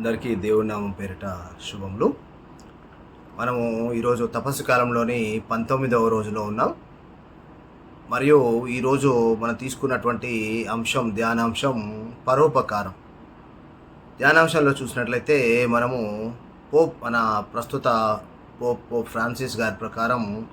అందరికీ దేవుడి నామం పేరిట శుభములు. మనము ఈరోజు తపస్సు కాలంలోని పంతొమ్మిదవ రోజులో ఉన్నాం. మరియు ఈరోజు మనం తీసుకున్నటువంటి అంశం ధ్యానాంశం పరోపకారం. ధ్యానాంశంలో చూసినట్లయితే మనము పోప్ మన ప్రస్తుత పోప్ పోప్ ఫ్రాన్సిస్ గారి ప్రకారం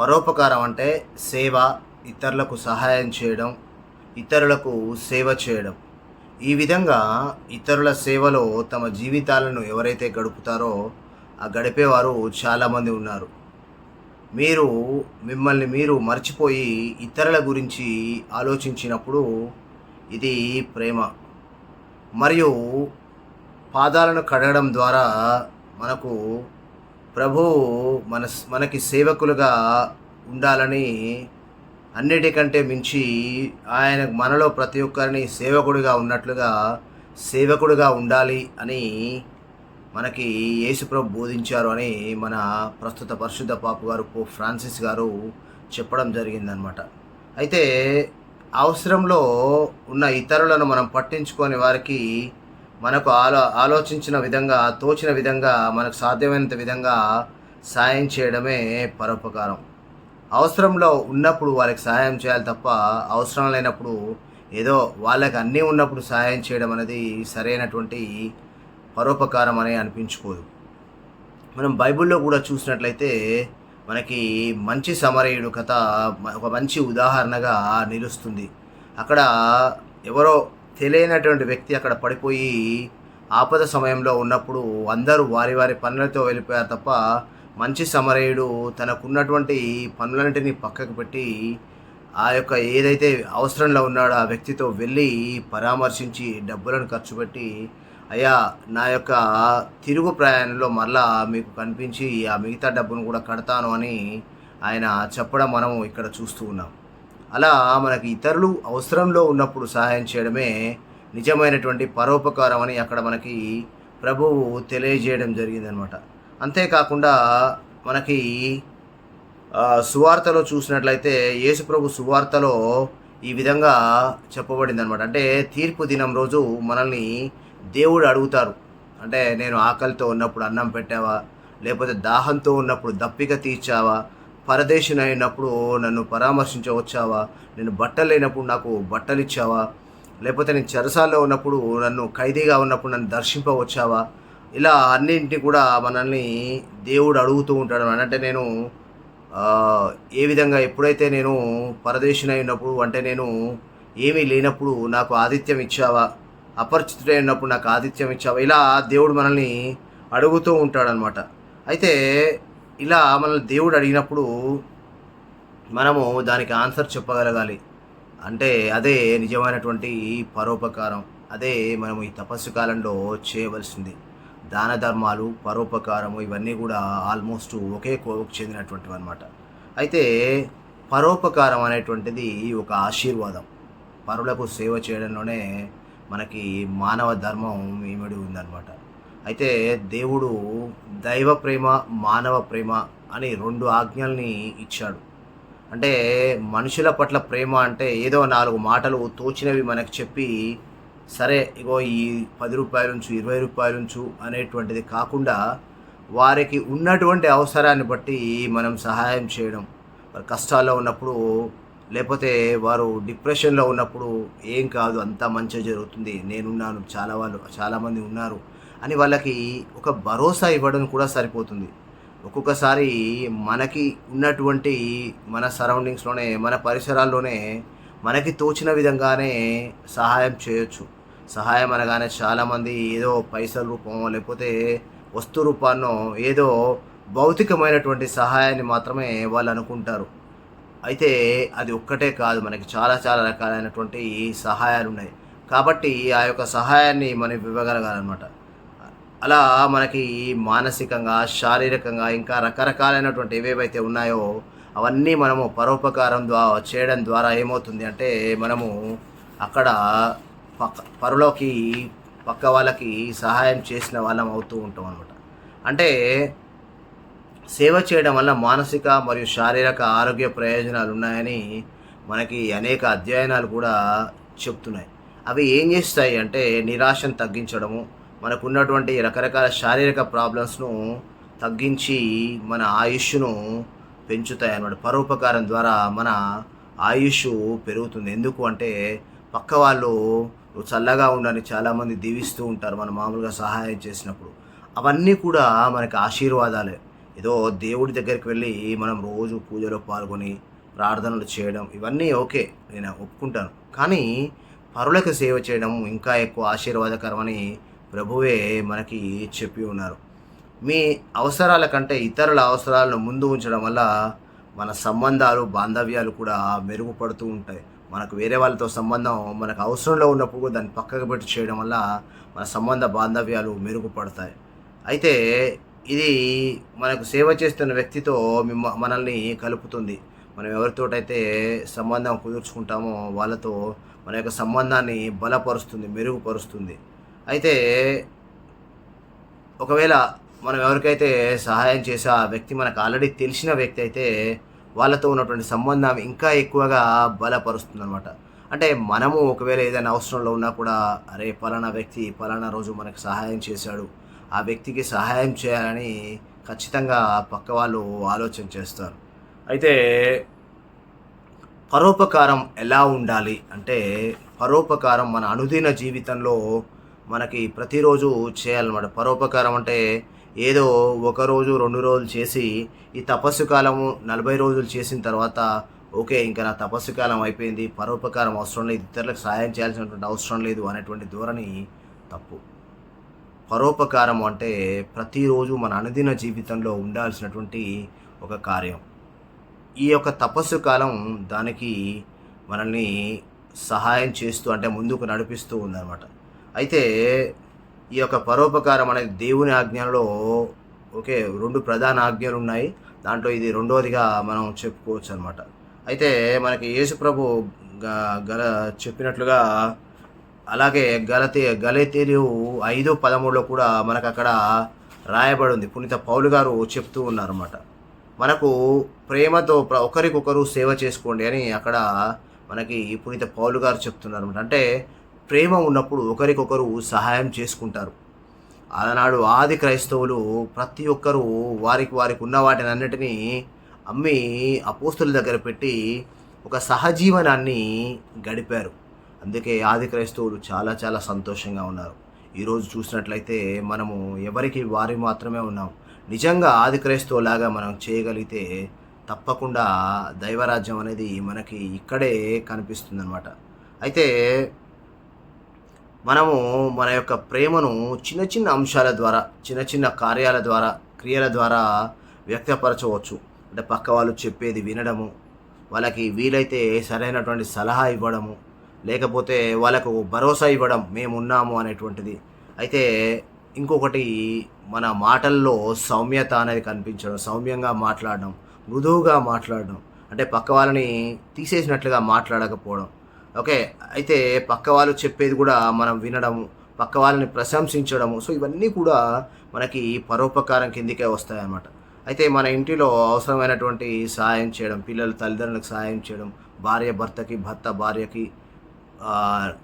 పరోపకారం అంటే సేవ ఇతరులకు సహాయం చేయడం ఇతరులకు సేవ చేయడం. ఈ విధంగా ఇతరుల సేవలో తమ జీవితాలను ఎవరైతే గడుపుతారో ఆ గడిపేవారు చాలామంది ఉన్నారు. మీరు మిమ్మల్ని మీరు మర్చిపోయి ఇతరుల గురించి ఆలోచించినప్పుడు ఇది ప్రేమ. మరియు పాదాలను కడగడం ద్వారా మనకు ప్రభువు మన మనకి సేవకులుగా ఉండాలని అన్నిటికంటే మించి ఆయన మనలో ప్రతి ఒక్కరిని సేవకుడిగా ఉన్నట్లుగా సేవకుడిగా ఉండాలి అని మనకి యేసుప్రభు బోధించారు అని మన ప్రస్తుత పరిశుద్ధ పాపు గారు పో ఫ్రాన్సిస్ గారు చెప్పడం జరిగిందనమాట అయితే అవసరంలో ఉన్న ఇతరులను మనం పట్టించుకొని వారికి మనకు ఆలో ఆలోచించిన విధంగా తోచిన విధంగా మనకు సాధ్యమైనంత విధంగా సాయం చేయడమే పరోపకారం. అవసరంలో ఉన్నప్పుడు వాళ్ళకి సహాయం చేయాలి తప్ప అవసరం లేనప్పుడు ఏదో వాళ్ళకి అన్నీ ఉన్నప్పుడు సహాయం చేయడం అనేది సరైనటువంటి పరోపకారం అని అనిపించుకోదు. మనం బైబిల్లో కూడా చూసినట్లయితే మనకి మంచి సమరయుడు కథ ఒక మంచి ఉదాహరణగా నిలుస్తుంది. అక్కడ ఎవరో తెలియనటువంటి వ్యక్తి అక్కడ పడిపోయి ఆపద సమయంలో ఉన్నప్పుడు అందరూ వారి వారి పనులతో వెళ్ళిపోయారు తప్ప మంచి సమరయుడు తనకున్నటువంటి పనులన్నింటినీ పక్కకు పెట్టి ఆ యొక్క ఏదైతే అవసరంలో ఉన్నాడో ఆ వ్యక్తితో వెళ్ళి పరామర్శించి డబ్బులను ఖర్చు పెట్టి అయ్యా నా యొక్క తిరుగు ప్రయాణంలో మరలా మీకు కనిపించి ఆ మిగతా డబ్బును కూడా కడతాను అని ఆయన చెప్పడం మనం ఇక్కడ చూస్తూ ఉన్నాం. అలా మనకి ఇతరులు అవసరంలో ఉన్నప్పుడు సహాయం చేయడమే నిజమైనటువంటి పరోపకారం అని అక్కడ మనకి ప్రభువు తెలియజేయడం జరిగిందనమాట. అంతేకాకుండా మనకి సువార్తలో చూసినట్లయితే యేసుప్రభు సువార్తలో ఈ విధంగా చెప్పబడింది అనమాట అంటే తీర్పు దినం రోజు మనల్ని దేవుడు అడుగుతారు. అంటే నేను ఆకలితో ఉన్నప్పుడు అన్నం పెట్టావా? లేకపోతే దాహంతో ఉన్నప్పుడు దప్పిక తీర్చావా? పరదేశిని అయినప్పుడు నన్ను పరామర్శించవచ్చావా? నేను బట్టలు లేనప్పుడు నాకు బట్టలు ఇచ్చావా లేకపోతే నేను చెరసాల్లో ఉన్నప్పుడు నన్ను ఖైదీగా ఉన్నప్పుడు నన్ను దర్శింపవచ్చావా? ఇలా అన్నింటినీ కూడా మనల్ని దేవుడు అడుగుతూ ఉంటాడు. అంటే నేను ఏ విధంగా ఎప్పుడైతే నేను పరదేశిని అయినప్పుడు అంటే నేను ఏమీ లేనప్పుడు నాకు ఆతిథ్యం ఇచ్చావా? అపరిచితుడై ఉన్నప్పుడు నాకు ఆతిథ్యం ఇచ్చావా? ఇలా దేవుడు మనల్ని అడుగుతూ ఉంటాడనమాట అయితే ఇలా మనల్ని దేవుడు అడిగినప్పుడు మనము దానికి ఆన్సర్ చెప్పగలగాలి. అంటే అదే నిజమైనటువంటి పరోపకారం. అదే మనము ఈ తపస్సు కాలంలో చేయవలసింది. దాన ధర్మాలు పరోపకారము ఇవన్నీ కూడా ఆల్మోస్ట్ ఒకే కోవకు చెందినటువంటివి అనమాట అయితే పరోపకారం అనేటువంటిది ఒక ఆశీర్వాదం. పరులకు సేవ చేయడంలోనే మనకి మానవ ధర్మం ఇమిడి ఉందన్నమాట. అయితే దేవుడు దైవ ప్రేమ మానవ ప్రేమ అని రెండు ఆజ్ఞల్ని ఇచ్చాడు. అంటే మనుషుల పట్ల ప్రేమ అంటే ఏదో నాలుగు మాటలు తోచినవి మనకు చెప్పి సరే ఇగో ఈ పది రూపాయల నుంచి ఇరవై రూపాయలుంచు అనేటువంటిది కాకుండా వారికి ఉన్నటువంటి అవసరాన్ని బట్టి మనం సహాయం చేయడం. వారు కష్టాల్లో ఉన్నప్పుడు లేకపోతే వారు డిప్రెషన్లో ఉన్నప్పుడు ఏం కాదు అంతా మంచిగా జరుగుతుంది. నేనున్నాను చాలా వాళ్ళు చాలామంది ఉన్నారు అని వాళ్ళకి ఒక భరోసా ఇవ్వడం కూడా సరిపోతుంది. ఒక్కొక్కసారి మనకి ఉన్నటువంటి మన సరౌండింగ్స్లోనే మన పరిసరాల్లోనే మనకి తోచిన విధంగానే సహాయం చేయొచ్చు. సహాయం అనగానే చాలామంది ఏదో పైసల రూపమో లేకపోతే వస్తు రూపాన్నో ఏదో భౌతికమైనటువంటి సహాయాన్ని మాత్రమే వాళ్ళు అనుకుంటారు. అయితే అది ఒక్కటే కాదు మనకి చాలా చాలా రకాలైనటువంటి సహాయాలు ఉన్నాయి. కాబట్టి ఆ యొక్క సహాయాన్ని మనం ఇవ్వగలగాలన్నమాట. అలా మనకి మానసికంగా శారీరకంగా ఇంకా రకరకాలైనటువంటి ఏవేవైతే ఉన్నాయో అవన్నీ మనము పరోపకారం ద్వారా చేయడం ద్వారా ఏమవుతుంది అంటే మనము అక్కడ పక్క పరులోకి పక్క వాళ్ళకి సహాయం చేసిన వాళ్ళం అవుతూ ఉంటాం అనమాట అంటే సేవ చేయడం వల్ల మానసిక మరియు శారీరక ఆరోగ్య ప్రయోజనాలు ఉన్నాయని మనకి అనేక అధ్యయనాలు కూడా చెప్తున్నాయి. అవి ఏం చేస్తాయి అంటే నిరాశను తగ్గించడము మనకున్నటువంటి రకరకాల శారీరక ప్రాబ్లమ్స్ను తగ్గించి మన ఆయుష్ను పెంచుతాయి అన్నమాట. పరోపకారం ద్వారా మన ఆయుష్ పెరుగుతుంది. ఎందుకు అంటే పక్క వాళ్ళు నువ్వు చల్లగా ఉండని చాలామంది దీవిస్తూ ఉంటారు మనం మామూలుగా సహాయం చేసినప్పుడు. అవన్నీ కూడా మనకి ఆశీర్వాదాలే. ఏదో దేవుడి దగ్గరికి వెళ్ళి మనం రోజు పూజలో పాల్గొని ప్రార్థనలు చేయడం ఇవన్నీ ఓకే నేను ఒప్పుకుంటాను. కానీ పరులకు సేవ చేయడం ఇంకా ఎక్కువ ఆశీర్వాదకరమని ప్రభువే మనకి చెప్పి ఉన్నారు. మీ అవసరాల కంటే ఇతరుల అవసరాలను ముందు ఉంచడం వల్ల మన సంబంధాలు బాంధవ్యాలు కూడా మెరుగుపడుతూ ఉంటాయి. మనకు వేరే వాళ్ళతో సంబంధం మనకు అవసరంలో ఉన్నప్పుడు దాన్ని పక్కకు పెట్టి చేయడం వల్ల మన సంబంధ బాంధవ్యాలు మెరుగుపడతాయి. అయితే ఇది మనకు సేవ చేస్తున్న వ్యక్తితో మిమ్మ మనల్ని కలుపుతుంది. మనం ఎవరితోటైతే సంబంధం కుదుర్చుకుంటామో వాళ్ళతో మన యొక్క సంబంధాన్ని బలపరుస్తుంది మెరుగుపరుస్తుంది. అయితే ఒకవేళ మనం ఎవరికైతే సహాయం చేసే ఆ వ్యక్తి మనకు ఆల్రెడీ తెలిసిన వ్యక్తి అయితే వాళ్ళతో ఉన్నటువంటి సంబంధం ఇంకా ఎక్కువగా బలపరుస్తుంది అనమాట అంటే మనము ఒకవేళ ఏదైనా అవసరంలో ఉన్నా కూడా అరే పలానా వ్యక్తి పలానా రోజు మనకు సహాయం చేశాడు ఆ వ్యక్తికి సహాయం చేయాలని ఖచ్చితంగా పక్క వాళ్ళు ఆలోచన చేస్తారు. అయితే పరోపకారం ఎలా ఉండాలి అంటే పరోపకారం మన అనుదిన జీవితంలో మనకి ప్రతిరోజు చేయాలన్నమాట. పరోపకారం అంటే ఏదో ఒక రోజు రెండు రోజులు చేసి ఈ తపస్సు కాలము నలభై రోజులు చేసిన తర్వాత ఓకే ఇంకా నా తపస్సు కాలం అయిపోయింది పరోపకారం అవసరం లేదు ఇతరులకు సహాయం చేయాల్సినటువంటి అవసరం లేదు అనేటువంటి ధోరణి తప్పు. పరోపకారం అంటే ప్రతిరోజు మన అనుదిన జీవితంలో ఉండాల్సినటువంటి ఒక కార్యం. ఈ యొక్క తపస్సు కాలం దానికి మనల్ని సహాయం చేస్తూ అంటే ముందుకు నడిపిస్తూ ఉందన్నమాట. అయితే ఈ యొక్క పరోపకారం అనేది దేవుని ఆజ్ఞలో ఓకే రెండు ప్రధాన ఆజ్ఞలు ఉన్నాయి దాంట్లో ఇది రెండవదిగా మనం చెప్పుకోవచ్చు అనమాట అయితే మనకి యేసుప్రభు గల చెప్పినట్లుగా అలాగే గలతే గలతీరు ఐదు పదమూడులో కూడా మనకు అక్కడ రాయబడి ఉంది పునీత పౌలు గారు చెప్తూ ఉన్నారన్నమాట. మనకు ప్రేమతో ఒకరికొకరు సేవ చేసుకోండి అని అక్కడ మనకి పునీత పౌలు గారు చెప్తున్నారు అనమాట అంటే ప్రేమ ఉన్నప్పుడు ఒకరికొకరు సహాయం చేసుకుంటారు. ఆనాడు ఆది క్రైస్తవులు ప్రతి ఒక్కరూ వారికి వారికి ఉన్న వాటిని అన్నిటినీ అమ్మి అపోస్తుల దగ్గర పెట్టి ఒక సహజీవనాన్ని గడిపారు. అందుకే ఆది క్రైస్తవులు చాలా చాలా సంతోషంగా ఉన్నారు. ఈరోజు చూసినట్లయితే మనము ఎవరికి వారి మాత్రమే ఉన్నాం. నిజంగా ఆది క్రైస్తవులాగా మనం చేయగలిగితే తప్పకుండా దైవరాజ్యం అనేది మనకి ఇక్కడే కనిపిస్తుందన్నమాట. అయితే మనము మన యొక్క ప్రేమను చిన్న చిన్న అంశాల ద్వారా చిన్న చిన్న కార్యాల ద్వారా క్రియల ద్వారా వ్యక్తపరచవచ్చు. అంటే పక్క వాళ్ళు చెప్పేది వినడము వాళ్ళకి వీలైతే సరైనటువంటి సలహా ఇవ్వడము లేకపోతే వాళ్ళకు భరోసా ఇవ్వడం మేము ఉన్నాము అనేటువంటిది. అయితే ఇంకొకటి మన మాటల్లో సౌమ్యత అనేది కనిపించడం సౌమ్యంగా మాట్లాడడం మృదువుగా మాట్లాడడం అంటే పక్క వాళ్ళని తీసేసినట్లుగా మాట్లాడకపోవడం. ఓకే అయితే పక్క వాళ్ళు చెప్పేది కూడా మనం వినడము పక్క వాళ్ళని ప్రశంసించడము సో ఇవన్నీ కూడా మనకి పరోపకారం కిందికే వస్తాయన్నమాట. అయితే మన ఇంటిలో అవసరమైనటువంటి సహాయం చేయడం పిల్లలు తల్లిదండ్రులకు సహాయం చేయడం భార్య భర్తకి భర్త భార్యకి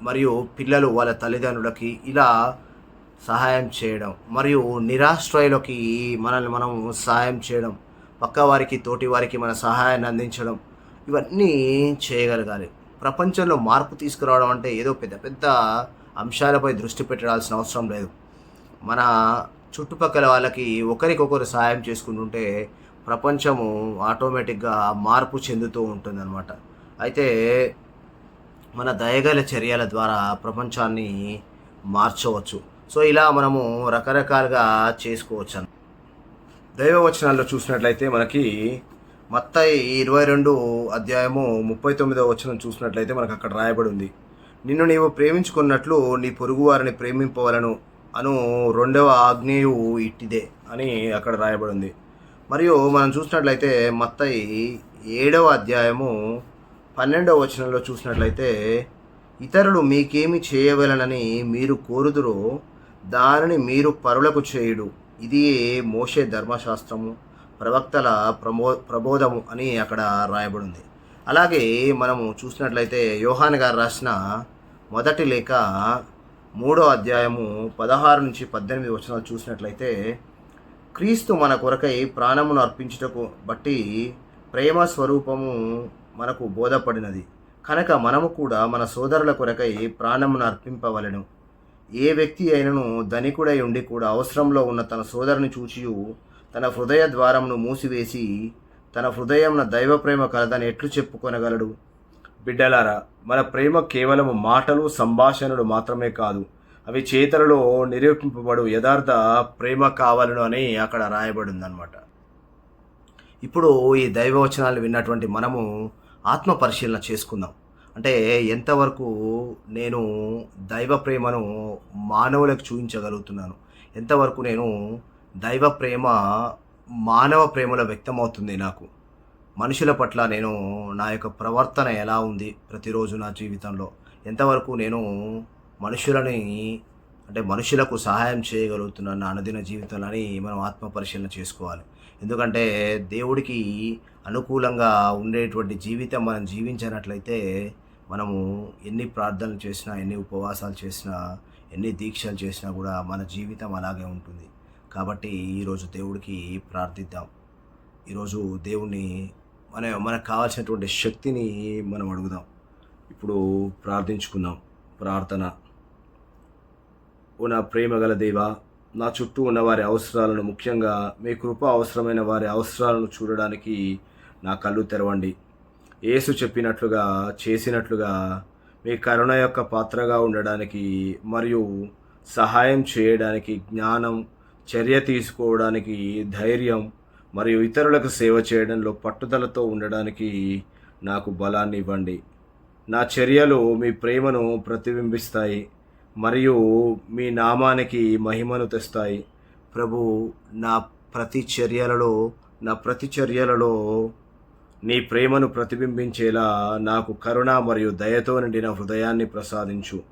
మరియు పిల్లలు వాళ్ళ తల్లిదండ్రులకి ఇలా సహాయం చేయడం మరియు నిరాశ్రయులకి మనల్ని మనం సహాయం చేయడం పక్క వారికి తోటి వారికి మన సహాయాన్ని అందించడం ఇవన్నీ చేయగలగాలి. ప్రపంచంలో మార్పు తీసుకురావడం అంటే ఏదో పెద్ద పెద్ద అంశాలపై దృష్టి పెట్టాల్సిన అవసరం లేదు. మన చుట్టుపక్కల వాళ్ళకి ఒకరికొకరు సహాయం చేసుకుంటుంటే ప్రపంచము ఆటోమేటిక్గా మార్పు చెందుతూ ఉంటుందన్నమాట. అయితే మన దయగల చర్యల ద్వారా ప్రపంచాన్ని మార్చవచ్చు. సో ఇలా మనము రకరకాలుగా చేసుకోవచ్చు దైవవచనాల్లో చూసినట్లయితే మనకి మత్తాయి ఇరవై రెండు అధ్యాయము ముప్పై తొమ్మిదవ వచనం చూసినట్లయితే మనకు అక్కడ రాయబడి ఉంది నిన్ను నీవు ప్రేమించుకున్నట్లు నీ పొరుగు వారిని ప్రేమింపవలను అను రెండవ ఆజ్ఞేయు ఇట్టిదే అని అక్కడ రాయబడి ఉంది మరియు మనం చూసినట్లయితే మత్తాయి ఏడవ అధ్యాయము పన్నెండవ వచనంలో చూసినట్లయితే ఇతరులు మీకేమి చేయవలనని మీరు కోరుదురో దానిని మీరు పరులకు చేయుడు. ఇది మోషే ధర్మశాస్త్రము. ప్రవక్తల ప్రమో ప్రబోధము అని అక్కడ రాయబడింది. అలాగే మనము చూసినట్లయితే యోహాన్ గారు రాసిన మొదటి లేఖ మూడో అధ్యాయము పదహారు నుంచి పద్దెనిమిది వచనాలు చూసినట్లయితే క్రీస్తు మన కొరకై ప్రాణమును అర్పించుటకు బట్టి ప్రేమ స్వరూపము మనకు బోధపడినది. కనుక మనము కూడా మన సోదరుల కొరకై ప్రాణమును అర్పింపవలెను. ఏ వ్యక్తి అయినను ధనికుడై ఉండి కూడా అవసరంలో ఉన్న తన సోదరుని చూచియు తన హృదయ ద్వారమును మూసివేసి తన హృదయం దైవ ప్రేమ కలదని ఎట్లు చెప్పుకొనగలడు? బిడ్డలారా మన ప్రేమ కేవలం మాటలు సంభాషణలు మాత్రమే కాదు అవి చేతలలో నిరూపింపబడు యథార్థ ప్రేమ కావాలను అని అక్కడ రాయబడిందనమాట ఇప్పుడు ఈ దైవవచనాలు విన్నటువంటి మనము ఆత్మ పరిశీలన చేసుకుందాం. అంటే ఎంతవరకు నేను దైవ ప్రేమను మానవులకు చూపించగలుగుతున్నాను? ఎంతవరకు నేను దైవ ప్రేమ మానవ ప్రేమలో వ్యక్తమవుతుంది నాకు. మనుషుల పట్ల నేను నా యొక్క ప్రవర్తన ఎలా ఉంది ప్రతిరోజు నా జీవితంలో? ఎంతవరకు నేను మనుషులని అంటే మనుషులకు సహాయం చేయగలుగుతున్నాను నా అనుదిన జీవితంలోని మనం ఆత్మ పరిశీలన చేసుకోవాలి. ఎందుకంటే దేవుడికి అనుకూలంగా ఉండేటువంటి జీవితం మనం జీవించినట్లయితే మనము ఎన్ని ప్రార్థనలు చేసినా ఎన్ని ఉపవాసాలు చేసినా ఎన్ని దీక్షలు చేసినా కూడా మన జీవితం అలాగే ఉంటుంది. కాబట్టి ఈరోజు దేవుడికి ప్రార్థిద్దాం. ఈరోజు దేవుణ్ణి మన మనకు కావాల్సినటువంటి శక్తిని మనం అడుగుదాం. ఇప్పుడు ప్రార్థించుకుందాం. ప్రార్థన. ఓ నా ప్రేమ గల దేవ నా చుట్టూ ఉన్న వారి అవసరాలను ముఖ్యంగా మీ కృప అవసరమైన వారి అవసరాలను చూడడానికి నా కళ్ళు తెరవండి. యేసు చెప్పినట్లుగా చేసినట్లుగా మీ కరుణ యొక్క పాత్రగా ఉండడానికి మరియు సహాయం చేయడానికి జ్ఞానం చర్య తీసుకోవడానికి ధైర్యం మరియు ఇతరులకు సేవ చేయడంలో పట్టుదలతో ఉండడానికి నాకు బలాన్ని ఇవ్వండి. నా చర్యలు మీ ప్రేమను ప్రతిబింబిస్తాయి మరియు మీ నామానికి మహిమను తెస్తాయి. ప్రభు నా ప్రతి చర్యలలో నా ప్రతి చర్యలలో నీ ప్రేమను ప్రతిబింబించేలా నాకు కరుణ మరియు దయతో నిండిన హృదయాన్ని ప్రసాదించు.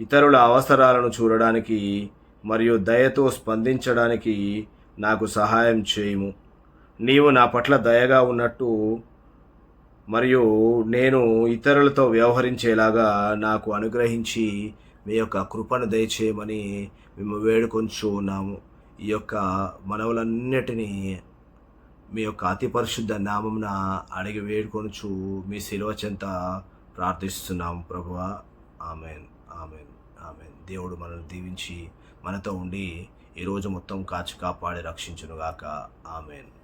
ఇతరుల అవసరాలను చూడడానికి మరియు దయతో స్పందించడానికి నాకు సహాయం చేయము. నీవు నా పట్ల దయగా ఉన్నట్టు మరియు నేను ఇతరులతో వ్యవహరించేలాగా నాకు అనుగ్రహించి మీ యొక్క కృపను దయచేయమని మేము వేడుకొంచు ఉన్నాము ఈ యొక్క మనవులన్నిటినీ మీ యొక్క అతి పరిశుద్ధ నామమున అడిగి వేడుకొనుచు మీ శిలువ చెంత ప్రార్థిస్తున్నాము ప్రభువ. ఆమెన్. ఆమెన్. ఆమెన్. దేవుడు మనల్ని దీవించి మనతో ఉండి ఈరోజు మొత్తం కాచి కాపాడి రక్షించునుగాక. ఆమెన్.